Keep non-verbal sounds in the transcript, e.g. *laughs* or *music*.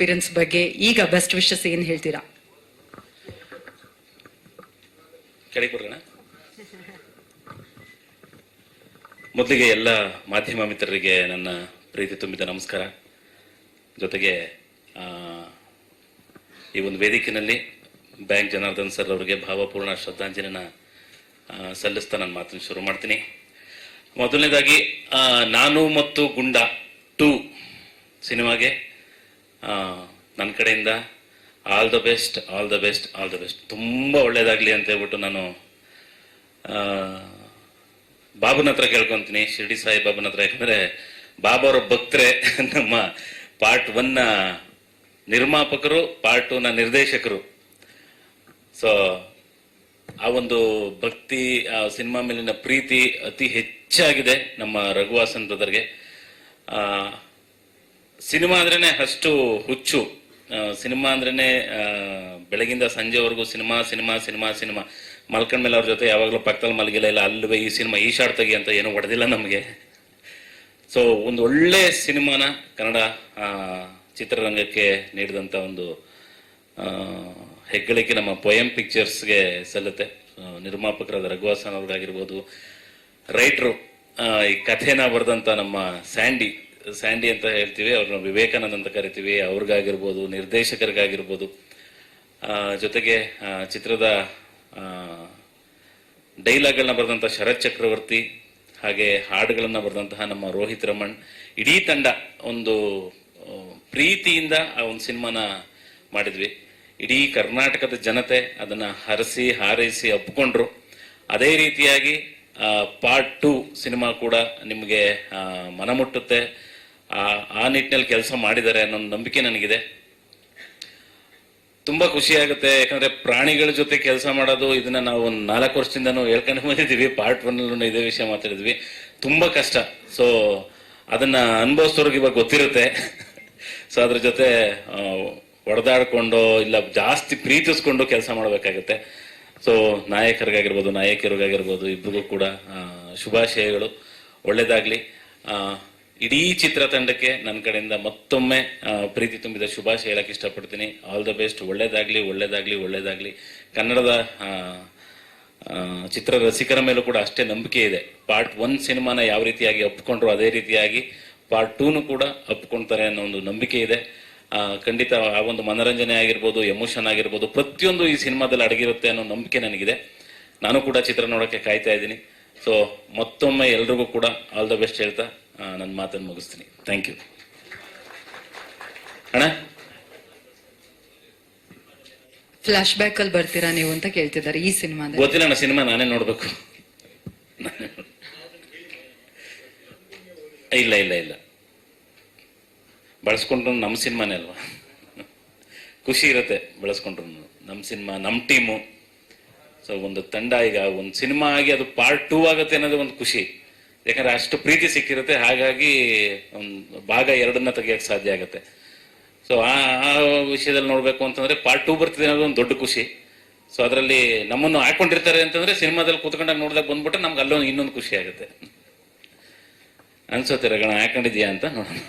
Experience ಬಗ್ಗೆ ಈಗ best wishes ಏನ್ ಹೇಳ್ತೀರಾ? ಮೊದಲಿಗೆ ಎಲ್ಲ ಮಾಧ್ಯಮ ಮಿತ್ರರಿಗೆ ನನ್ನ ಪ್ರೀತಿ ತುಂಬಿದ ನಮಸ್ಕಾರ. ಜೊತೆಗೆ ಈ ಒಂದು ವೇದಿಕೆಯಲ್ಲಿ ಬ್ಯಾಂಕ್ ಜನಾರ್ದನ್ ಸರ್ ಅವರಿಗೆ ಭಾವಪೂರ್ಣ ಶ್ರದ್ಧಾಂಜಲಿನ ಸಲ್ಲಿಸ್ತಾ ನನ್ನ ಮಾತನ್ನು ಶುರು ಮಾಡ್ತೀನಿ. ಮೊದಲನೇದಾಗಿ ನಾನು ಮತ್ತು ಗುಂಡ ಟೂ ಸಿನಿಮಾಗೆ ನನ್ನ ಕಡೆಯಿಂದ all the best all the best all the best ತುಂಬ ಒಳ್ಳೇದಾಗಲಿ ಅಂತ ಹೇಳ್ಬಿಟ್ಟು ನಾನು ಬಾಬುನ ಹತ್ರ ಕೇಳ್ಕೊಂತೀನಿ, ಶಿರ್ಡಿ ಸಾಯಿ ಬಾಬುನ ಹತ್ರ. ಯಾಕಂದ್ರೆ ಬಾಬಾ ಅವರ ಭಕ್ತರೆ *laughs* ನಮ್ಮ ಪಾರ್ಟ್ ಒನ್ನ ನಿರ್ಮಾಪಕರು ಪಾರ್ಟ್ ಟೂನ ನಿರ್ದೇಶಕರು. ಸೊ ಆ ಒಂದು ಭಕ್ತಿ, ಆ ಸಿನಿಮಾ ಮೇಲಿನ ಪ್ರೀತಿ ಅತಿ ಹೆಚ್ಚಾಗಿದೆ ನಮ್ಮ ರಘುವಾಸನ್ ಬ್ರದರ್ಗೆ ಆ ಸಿನಿಮಾ ಅಂದ್ರೇನೆ ಅಷ್ಟು ಹುಚ್ಚು. ಸಿನಿಮಾ ಅಂದ್ರೇನೆ ಬೆಳಗಿಂದ ಸಂಜೆವರೆಗೂ ಸಿನಿಮಾ ಸಿನಿಮಾ ಸಿನಿಮಾ ಸಿನಿಮಾ. ಮಲ್ಕಂಡ್ ಮೇಲೆ ಅವ್ರ ಜೊತೆ ಯಾವಾಗಲೂ ಪಕ್ಕದಲ್ಲಿ ಮಲಗಿಲ್ಲ, ಇಲ್ಲ ಅಲ್ವೇ ಈ ಸಿನಿಮಾ, ಈ ಶಾರ್ಟ್ ತೆಗಿ ಅಂತ ಏನೂ ಹೊಡೆದಿಲ್ಲ ನಮಗೆ. ಸೊ ಒಂದು ಒಳ್ಳೆ ಸಿನಿಮಾನ ಕನ್ನಡ ಚಿತ್ರರಂಗಕ್ಕೆ ನೀಡಿದಂಥ ಒಂದು ಹೆಗ್ಗಳಿಕೆ ನಮ್ಮ ಪೊಯಂ ಪಿಕ್ಚರ್ಸ್ಗೆ ಸಲ್ಲುತ್ತೆ. ನಿರ್ಮಾಪಕರಾದ ರಘುವಾಸನ್ ಅವ್ರಿಗಾಗಿರ್ಬೋದು, ರೈಟ್ರು ಈ ಕಥೆನ ಬರೆದಂತ ನಮ್ಮ ಸ್ಯಾಂಡಿ ಸ್ಯಾಂಡಿ ಅಂತ ಹೇಳ್ತೀವಿ, ಅವ್ರನ್ನ ವಿವೇಕಾನಂದ್ ಅಂತ ಕರಿತೀವಿ, ಅವ್ರಿಗಾಗಿರ್ಬೋದು, ನಿರ್ದೇಶಕರಿಗಾಗಿರ್ಬೋದು. ಜೊತೆಗೆ ಚಿತ್ರದ ಡೈಲಾಗ್ಗಳನ್ನ ಬರೆದಂಥ ಶರತ್ ಚಕ್ರವರ್ತಿ, ಹಾಗೆ ಹಾಡುಗಳನ್ನ ಬರೆದಂತಹ ನಮ್ಮ ರೋಹಿತ್ ರಮಣ್, ಇಡೀ ತಂಡ ಒಂದು ಪ್ರೀತಿಯಿಂದ ಆ ಒಂದು ಸಿನಿಮಾನ ಮಾಡಿದ್ವಿ. ಇಡೀ ಕರ್ನಾಟಕದ ಜನತೆ ಅದನ್ನ ಹರಸಿ, ಹಾರೈಸಿ ಒಪ್ಕೊಂಡ್ರು. ಅದೇ ರೀತಿಯಾಗಿ ಪಾರ್ಟ್ ಟು ಸಿನಿಮಾ ಕೂಡ ನಿಮಗೆ ಮನಮುಟ್ಟುತ್ತೆ. ಮನ ಮುಟ್ಟುತ್ತೆ ಆ ಆ ನಿಟ್ಟಿನಲ್ಲಿ ಕೆಲಸ ಮಾಡಿದ್ದಾರೆ ಅನ್ನೋ ನಂಬಿಕೆ ನನಗಿದೆ. ತುಂಬಾ ಖುಷಿ ಆಗುತ್ತೆ ಯಾಕಂದ್ರೆ ಪ್ರಾಣಿಗಳ ಜೊತೆ ಕೆಲಸ ಮಾಡೋದು ಇದನ್ನ ನಾವು ಒಂದು ನಾಲ್ಕು ವರ್ಷದಿಂದನೂ ಹೇಳ್ಕೊಂಡು ಬಂದಿದ್ದೀವಿ ಪಾರ್ಟ್ ಒನ್ ಅಲ್ಲೂ ಇದೇ ವಿಷಯ ಮಾತಾಡಿದ್ವಿ. ತುಂಬಾ ಕಷ್ಟ. ಸೊ ಅದನ್ನ ಅನುಭವಿಸೋರ್ಗೆ ಇವಾಗ ಗೊತ್ತಿರುತ್ತೆ. ಸೊ ಅದ್ರ ಜೊತೆ ಹೊಡೆದಾಡ್ಕೊಂಡು ಇಲ್ಲ ಜಾಸ್ತಿ ಪ್ರೀತಿಸ್ಕೊಂಡು ಕೆಲಸ ಮಾಡಬೇಕಾಗುತ್ತೆ. ಸೊ ನಾಯಕರಿಗಾಗಿರ್ಬೋದು ನಾಯಕಿಯರಿಗಾಗಿರ್ಬೋದು ಇಬ್ರಿಗೂ ಕೂಡ ಶುಭಾಶಯಗಳು. ಒಳ್ಳೇದಾಗ್ಲಿ. ಆ, ಇಡೀ ಚಿತ್ರತಂಡಕ್ಕೆ ನನ್ನ ಕಡೆಯಿಂದ ಮತ್ತೊಮ್ಮೆ ಪ್ರೀತಿ ತುಂಬಿದ ಶುಭಾಶಯ ಹೇಳಕ್ಕೆ ಇಷ್ಟಪಡ್ತೀನಿ. ಆಲ್ ದ ಬೆಸ್ಟ್ ಒಳ್ಳೇದಾಗ್ಲಿ ಒಳ್ಳೇದಾಗ್ಲಿ ಒಳ್ಳೇದಾಗ್ಲಿ. ಕನ್ನಡದ ಚಿತ್ರ ರಸಿಕರ ಮೇಲೂ ಕೂಡ ಅಷ್ಟೇ ನಂಬಿಕೆ ಇದೆ. ಪಾರ್ಟ್ ಒನ್ ಸಿನಿಮಾನ ಯಾವ ರೀತಿಯಾಗಿ ಒಪ್ಕೊಂಡ್ರು ಅದೇ ರೀತಿಯಾಗಿ ಪಾರ್ಟ್ ಟೂನು ಕೂಡ ಒಪ್ಕೊಂತಾರೆ ಅನ್ನೋ ಒಂದು ನಂಬಿಕೆ ಇದೆ. ಖಂಡಿತ ಆ ಒಂದು ಮನರಂಜನೆ ಆಗಿರ್ಬೋದು, ಎಮೋಷನ್ ಆಗಿರ್ಬೋದು, ಪ್ರತಿಯೊಂದು ಈ ಸಿನಿಮಾದಲ್ಲಿ ಅಡಗಿರುತ್ತೆ ಅನ್ನೋ ನಂಬಿಕೆ ನನಗಿದೆ. ನಾನು ಕೂಡ ಚಿತ್ರ ನೋಡೋಕ್ಕೆ ಕಾಯ್ತಾ ಇದ್ದೀನಿ. ಸೊ ಮತ್ತೊಮ್ಮೆ ಎಲ್ರಿಗೂ ಕೂಡ ಆಲ್ ದ ಬೆಸ್ಟ್ ಹೇಳ್ತಾ ನನ್ನ ಮಾತನ್ನು ಮುಗಿಸ್ತೀನಿ. ಥ್ಯಾಂಕ್ ಯು ಅಣ್ಣ? ಫ್ಲಾಶ್ ಬ್ಯಾಕ್ ಅಲ್ಲಿ ಬರ್ತೀರಾ ನೀವು ಅಂತ ಕೇಳ್ತಿದ್ದಾರೆ ಈ ಸಿನಿಮಾ ಗೊತ್ತಿಲ್ಲ ಅಣ್ಣ ಸಿನಿಮಾ ನಾನೇ ನೋಡ್ಬೇಕು. ಇಲ್ಲ ಇಲ್ಲ ಇಲ್ಲ. ಬಳಸ್ಕೊಂಡ್ರು ನಮ್ಮ ಸಿನಿಮಾನೇ ಅಲ್ವಾ? ಖುಷಿ ಇರುತ್ತೆ ಬಳಸ್ಕೊಂಡ್ರು. ನಮ್ಮ ಸಿನಿಮಾ ನಮ್ಮ ಟೀಮು. ಸೊ ಒಂದು ತಂಡ ಈಗ ಒಂದು ಸಿನಿಮಾ ಆಗಿ ಅದು ಪಾರ್ಟ್ ಟೂ ಆಗುತ್ತೆ ಅನ್ನೋದು ಒಂದು ಖುಷಿ. ಯಾಕಂದ್ರೆ ಅಷ್ಟು ಪ್ರೀತಿ ಸಿಕ್ಕಿರುತ್ತೆ, ಹಾಗಾಗಿ ಭಾಗ ಎರಡನ್ನ ತೆಗಿಯಕ್ಕೆ ಸಾಧ್ಯ ಆಗುತ್ತೆ. ಸೊ ಆ ಆ ವಿಷಯದಲ್ಲಿ ನೋಡ್ಬೇಕು ಅಂತಂದ್ರೆ ಪಾರ್ಟ್ ಟೂ ಬರ್ತಿದೆ ಅನ್ನೋದು ಒಂದು ದೊಡ್ಡ ಖುಷಿ. ಸೊ ಅದರಲ್ಲಿ ನಮ್ಮನ್ನು ಹಾಕೊಂಡಿರ್ತಾರೆ ಅಂತಂದ್ರೆ ಸಿನಿಮಾದಲ್ಲಿ ಕೂತ್ಕೊಂಡಾಗ ನೋಡಿದಾಗ ಬಂದ್ಬಿಟ್ಟು ನಮ್ಗೆ ಅಲ್ಲೊಂದು ಇನ್ನೊಂದು ಖುಷಿ ಆಗುತ್ತೆ. ಅನ್ಸುತ್ತೆ ಗಣ ಹಾಕೊಂಡಿದ್ಯಾ ಅಂತ ನೋಡೋಣ.